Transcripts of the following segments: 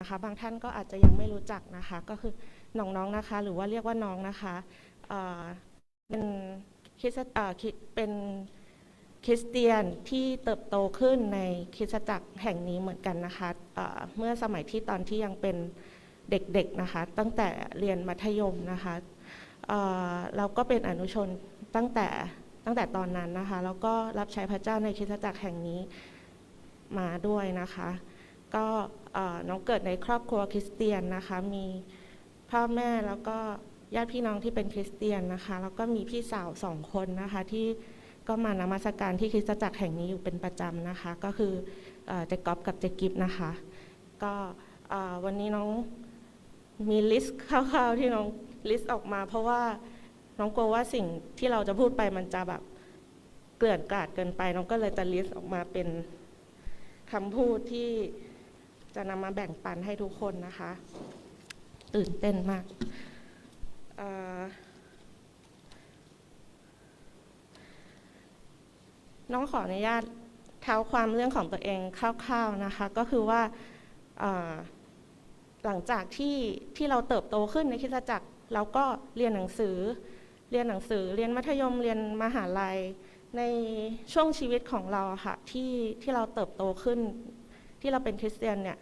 นะคะบางท่านก็อาจจะยังไม่รู้จักนะคะ ก็คือน้องๆนะคะ หรือว่าเรียกว่าน้องนะคะเป็นคริสตเอ่อคริเป็นคริสเตียนที่เติบโตขึ้นในคริสตจักรแห่งนี้เหมือนกันนะคะเมื่อสมัยที่ตอนที่ยังเป็นเด็กๆนะคะ ตั้งแต่เรียนมัธยมนะคะเราก็เป็นอนุชนตั้งแต่ตั้งแต่ตอนนั้นนะคะ แล้วก็รับใช้พระเจ้าในคริสตจักรแห่งนี้มาด้วยนะคะ ก็น้องเกิดในครอบครัวคริสเตียนนะคะ มีพ่อแม่แล้วก็ญาติพี่น้องที่เป็นคริสเตียนนะคะ แล้วก็มีพี่สาวสองคนนะคะที่ก็มานมัสการที่คริสตจักรแห่งนี้อยู่เป็นประจำนะคะ ก็คือเจก๊อฟกับเจกิฟนะคะ ก็วันนี้น้องมีลิสต์คร่าวๆที่น้องลิสต์ออกมา เพราะว่าน้องกลัวว่าสิ่งที่เราจะพูดไปมันจะแบบเกลื่อนกลาดเกินไป น้องก็เลยจะลิสต์ออกมาเป็นคำพูดที่ จะนำมาแบ่งปันให้ทุกคนนะคะ ตื่นเต้นมาก น้องขออนุญาตเท้าความเรื่องของตัวเองคร่าวๆนะคะ ก็คือว่าหลังจากที่ที่เราเติบโตขึ้นในคริสตจักรเราก็เรียนหนังสือ เรียนหนังสือ เรียนมัธยม เรียนมหาลัย ในช่วงชีวิตของเราค่ะที่ที่เราเติบโตขึ้น ที่เราเป็นคริสเตียนเนี่ย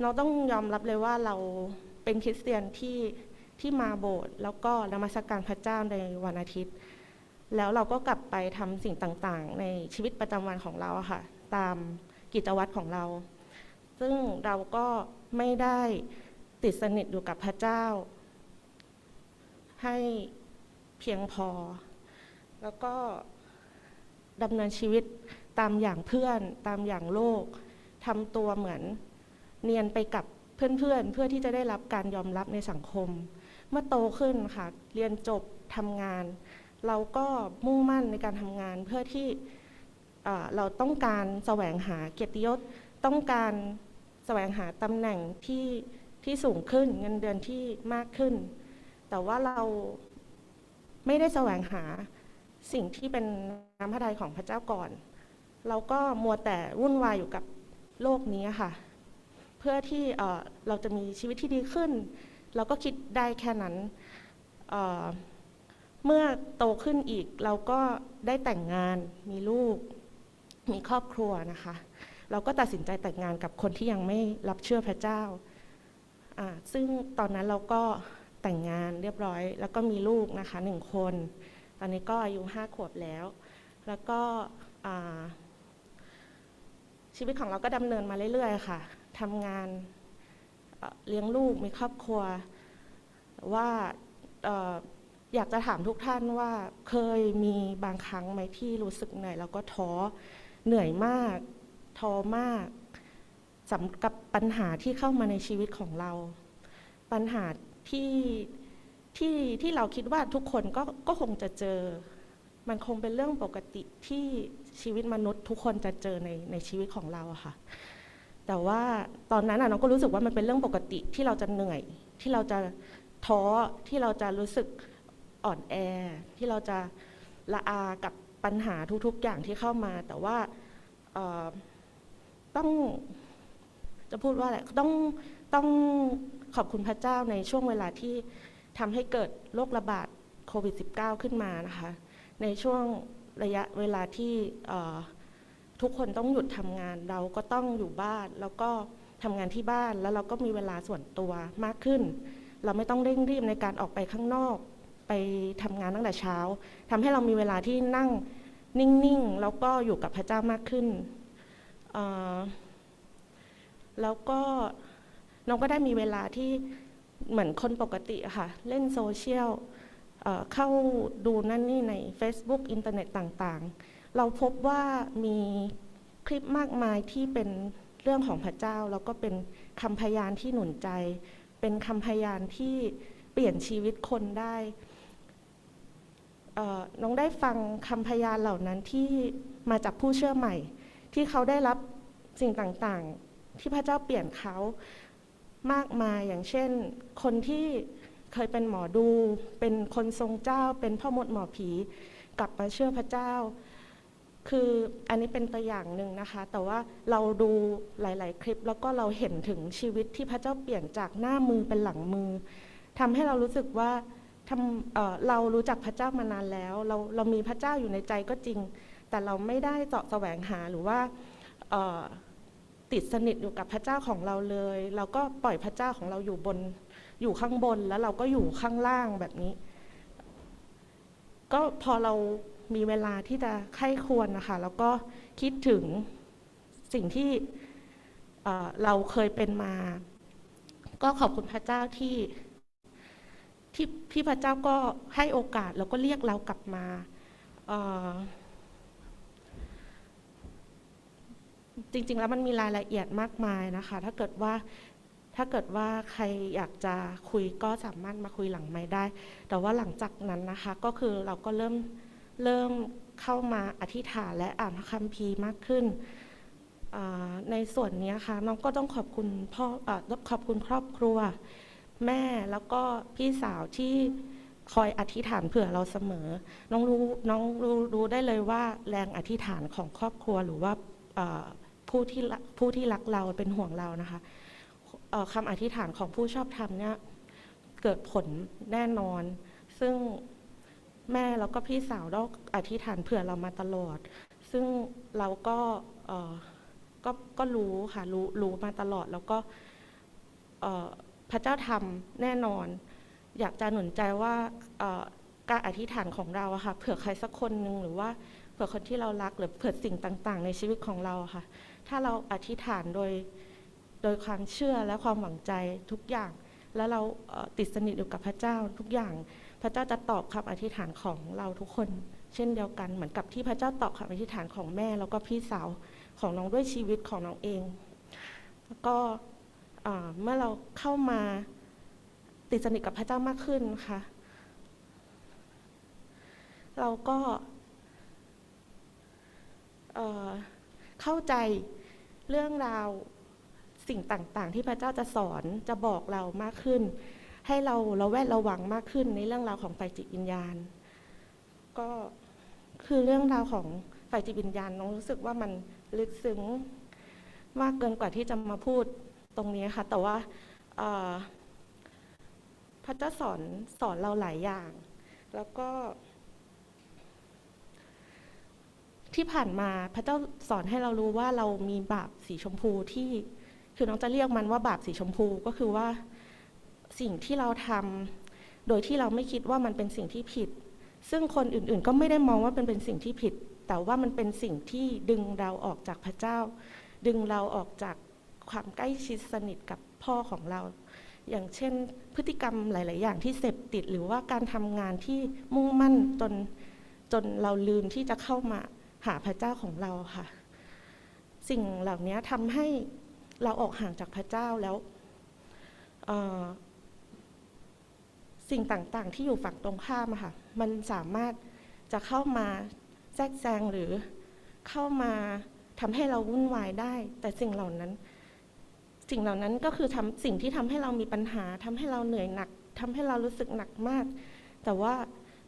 เราต้องยอมรับเลยว่าเราเป็นคริสเตียนที่ที่มาโบสถ์แล้วก็นมัสการพระเจ้าในวันอาทิตย์ แล้วเราก็กลับไปทำสิ่งต่างๆ ในชีวิตประจำวันของเราค่ะ ตามกิจวัตรของเรา ซึ่งเราก็ไม่ได้ติดสนิทอยู่กับพระเจ้า ให้เพียงพอ แล้วก็ดำเนินชีวิต ตามอย่างเพื่อน ตามอย่างโลกทำตัวเหมือนเนียนไปกับเพื่อนๆเพื่อที่จะได้รับการยอมรับในสังคม เมื่อโตขึ้นค่ะ เรียนจบทำงาน เราก็มุ่งมั่นในการทำงานเพื่อที่เราต้องการแสวงหาเกียรติยศต้องการแสวงหาตำแหน่งที่ที่สูงขึ้นเงินเดือนที่มากขึ้น แต่ว่าเราไม่ได้แสวงหาสิ่งที่เป็นน้ำพระทัยของพระเจ้าก่อน เราก็มัวแต่วุ่นวายอยู่กับโลกนี้ค่ะ เพื่อที่เราจะมีชีวิตที่ดีขึ้น เราก็คิดได้แค่นั้นเเมื่อโตขึ้นอีกเราก็ได้แต่งงานมีลูก มีครอบครัวนะคะ เราก็ตัดสินใจแต่งงานกับคนที่ยังไม่รับเชื่อพระเจ้า ซึ่งตอนนั้นเราก็แต่งงานเรียบร้อย แล้วก็มีลูกนะคะหนึ่งคน ตอนนี้ก็อายุห้าขวบแล้ว แล้วก็ ชีวิตของเราก็ดำเนินมาเรื่อยๆค่ะทำงานเลี้ยงลูกมีครอบครัว ว่าเอ่ออยากจะถามทุกท่านว่าเคยมีบางครั้งไหมที่รู้สึกเหนื่อยแล้วก็ท้อเหนื่อยมากท้อมากสำกับปัญหาที่เข้ามาในชีวิตของเรา ปัญหาที่ที่ที่เราคิดว่าทุกคนก็ก็คงจะเจอ มันคงเป็นเรื่องปกติที่ ชีวิตมนุษย์ทุกคนจะเจอในในชีวิตของเราค่ะ แต่ว่าตอนนั้นอะน้องก็รู้สึกว่ามันเป็นเรื่องปกติที่เราจะเหนื่อย ที่เราจะท้อที่เราจะรู้สึกอ่อนแอ ที่เราจะละอากับปัญหาทุกๆอย่างที่เข้ามา แต่ว่าต้องจะพูดว่าอะไรต้องต้องขอบคุณพระเจ้าในช่วงเวลาที่ทำให้เกิดโรคระบาดโควิด -19 ขึ้นมานะคะ ในช่วง ระยะเวลาที่ทุกคนต้องหยุดทำงานเราก็ต้องอยู่บ้าน แล้วก็ทำงานที่บ้านแล้วเราก็มีเวลาส่วนตัวมากขึ้น เราไม่ต้องเร่งรีบในการออกไปข้างนอก ไปทำงานตั้งแต่เช้าทำให้เรามีเวลาที่นั่งนิ่งๆ แล้วก็อยู่กับพระเจ้ามากขึ้น แล้วก็น้องก็ได้มีเวลาที่เหมือนคนปกติค่ะ เล่นโซเชียล เข้าดูนั่นนี่ใน Facebook อินเทอร์เน็ตต่างๆ เราพบว่ามีคลิปมากมายที่เป็นเรื่องของพระเจ้า แล้วก็เป็นคำพยานที่หนุนใจ เป็นคำพยานที่เปลี่ยนชีวิตคนได้น้องได้ฟังคำพยานเหล่านั้นที่มาจากผู้เชื่อใหม่ ที่เขาได้รับสิ่งต่างๆ ที่พระเจ้าเปลี่ยนเขามากมายอย่างเช่น คนที่ เคยเป็นหมอดู เป็นคนทรงเจ้า เป็นพ่อมดหมอผี กลับมาเชื่อพระเจ้า คืออันนี้เป็นตัวอย่างหนึ่งนะคะ แต่ว่าเราดูหลาย ๆ คลิป แล้วก็เราเห็นถึงชีวิตที่พระเจ้าเปลี่ยนจากหน้ามือเป็นหลังมือทำให้เรารู้สึกว่าทำเอ่อเรารู้จักพระเจ้ามานานแล้ว เราเรามีพระเจ้าอยู่ในใจก็จริง แต่เราไม่ได้เจาะแสวงหาหรือว่าติดสนิทอยู่กับพระเจ้าของเราเลย เราก็ปล่อยพระเจ้าของเราอยู่บน อยู่ข้างบนแล้วเราก็อยู่ข้างล่างแบบนี้ ก็พอเรามีเวลาที่จะไข้ควรนะคะ แล้วก็คิดถึงสิ่งที่เราเคยเป็นมา ก็ขอบคุณพระเจ้าที่ที่ที่พระเจ้าก็ให้โอกาสแล้วก็เรียกเรากลับมา จริง ๆ แล้วมันมีรายละเอียดมากมายนะคะ ถ้าเกิดว่า ถ้าเกิดว่าใครอยากจะคุยก็สามารถมาคุยหลังไม้ได้ แต่ว่าหลังจากนั้นนะคะก็คือเราก็เริ่มเริ่มเข้ามาอธิษฐานและอ่านพระคัมภีร์มากขึ้น ในส่วนนี้ค่ะน้องก็ต้องขอบคุณพ่ออขอบคุณครอบครัว แม่แล้วก็พี่สาวที่คอยอธิษฐานเผื่อเราเสมอ น้องรู้น้องรู้รู้ได้เลยว่าแรงอธิษฐานของครอบครัวหรือว่าผู้ที่ผู้ที่รักเราเป็นห่วงเรานะคะ คำอธิษฐานของผู้ชอบธรรมเนี่ยเกิดผลแน่นอน ซึ่งแม่แล้วก็พี่สาวได้อธิษฐานเผื่อเรามาตลอด ซึ่งเราก็ก็ก็รู้ค่ะรู้รู้มาตลอดแล้วก็พระเจ้าทำแน่นอน อยากจะหนุนใจว่าการอธิษฐานของเราค่ะเผื่อใครสักคนหนึ่งหรือว่าเผื่อคนที่เรารักหรือเผื่อสิ่งต่าง ๆ ในชีวิตของเราค่ะ ถ้าเราอธิษฐานโดย โดยความเชื่อและความหวังใจทุกอย่าง แล้วเราติดสนิทอยู่กับพระเจ้าทุกอย่าง พระเจ้าจะตอบคำอธิษฐานของเราทุกคน เช่นเดียวกันเหมือนกับที่พระเจ้าตอบคำอธิษฐานของแม่ แล้วก็พี่สาวของน้องด้วยชีวิตของน้องเองแล้วก็เมื่อเราเข้ามาติดสนิทกับพระเจ้ามากขึ้นค่ะเราก็เข้าใจเรื่องราว สิ่งต่างๆ ที่พระเจ้าจะสอนจะบอกเรามากขึ้น ให้เราเราแวดระวังมากขึ้นในเรื่องราวของฝ่ายจิตวิญญาณ ก็คือเรื่องราวของฝ่ายจิตวิญญาณน้องรู้สึกว่ามันลึกซึ้งมากเกินกว่าที่จะมาพูดตรงนี้ค่ะแต่ว่าพระเจ้าสอนสอนเราหลายอย่าง แล้วก็ ที่ผ่านมาพระเจ้าสอนให้เรารู้ว่าเรามีบาปสีชมพูที่ คือน้องจะเรียกมันว่าบาปสีชมพูก็คือว่าสิ่งที่เราทำโดยที่เราไม่คิดว่ามันเป็นสิ่งที่ผิด ซึ่งคนอื่นๆก็ไม่ได้มองว่าเป็นเป็นสิ่งที่ผิด แต่ว่ามันเป็นสิ่งที่ดึงเราออกจากพระเจ้า ดึงเราออกจากความใกล้ชิดสนิทกับพ่อของเรา อย่างเช่น พฤติกรรมหลาย ๆ อย่างที่เสพติดหรือว่าการทำงานที่มุ่งมั่นจนจนเราลืมที่จะเข้ามาหาพระเจ้าของเราค่ะ สิ่งเหล่านี้ทำให้ เราออกห่างจากพระเจ้าแล้วสิ่งต่างๆ ที่อยู่ฝั่งตรงข้ามค่ะ มันสามารถจะเข้ามาแทรกแซงหรือเข้ามาทำให้เราวุ่นวายได้ แต่สิ่งเหล่านั้น สิ่งเหล่านั้นก็คือทำสิ่งที่ทำให้เรามีปัญหาทำให้เราเหนื่อยหนักทำให้เรารู้สึกหนักมาก แต่ว่า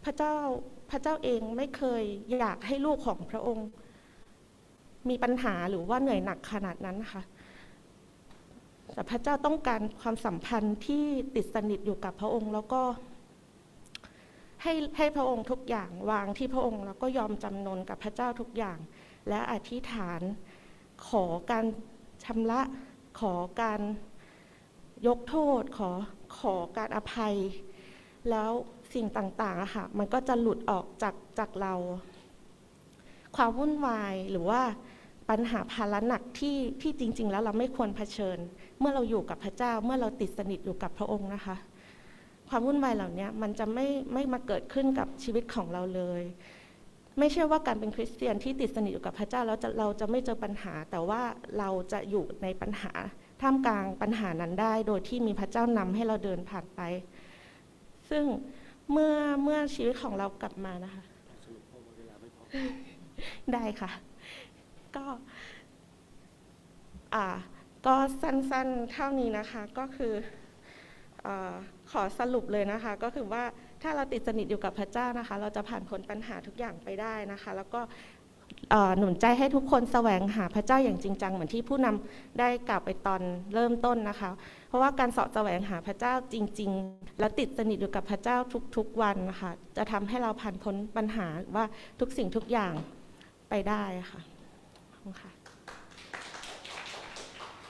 พระเจ้าพระเจ้าเองไม่เคยอยากให้ลูกของพระองค์ มีปัญหาหรือว่าเหนื่อยหนักขนาดนั้นนะคะ แต่พระเจ้าต้องการความสัมพันธ์ที่ติดสนิทอยู่กับพระองค์ แล้วก็ให้ให้พระองค์ทุกอย่างวางที่พระองค์ แล้วก็ยอมจำนนกับพระเจ้าทุกอย่าง และอธิษฐานขอการชำระขอการยกโทษขอขอการอภัย แล้วสิ่งต่างๆอะค่ะมันก็จะหลุดออกจากจากเรา ความวุ่นวายหรือว่า ปัญหาภาระหนักที่ที่จริง ๆ แล้วเราไม่ควรเผชิญ เมื่อเราอยู่กับพระเจ้าเมื่อเราติดสนิทอยู่กับพระองค์นะคะ ความวุ่นวายเหล่านี้มันจะไม่ไม่มาเกิดขึ้นกับชีวิตของเราเลย ไม่ใช่ว่าการเป็นคริสเตียนที่ติดสนิทอยู่กับพระเจ้าแล้วจะเราจะไม่เจอปัญหา แต่ว่าเราจะอยู่ในปัญหาท่ามกลางปัญหานั้นได้ โดยที่มีพระเจ้านำให้เราเดินผ่านไป ซึ่งเมื่อเมื่อชีวิตของเรากลับมานะคะได้ค่ะ ก็อ่าก็สั้นๆเท่านี้นะคะก็คืออขอสรุปเลยนะคะ ก็คือว่าถ้าเราติดสนิทอยู่กับพระเจ้านะคะ เราจะผ่านพ้นปัญหาทุกอย่างไปได้นะคะ แล้วก็หนุนใจให้ทุกคนแสวงหาพระเจ้าอย่างจริงจังเหมือนที่ผู้นำได้กล่าวไปตอนเริ่มต้นนะคะ เพราะว่าการเสาะแสวงหาพระเจ้าจริง ๆ แล้วติดสนิทอยู่กับพระเจ้าทุกๆวันนะคะจะทำให้เราผ่านพ้นปัญหาว่าทุกสิ่งทุกอย่างไปได้ค่ะ ขอบคุณค่ะ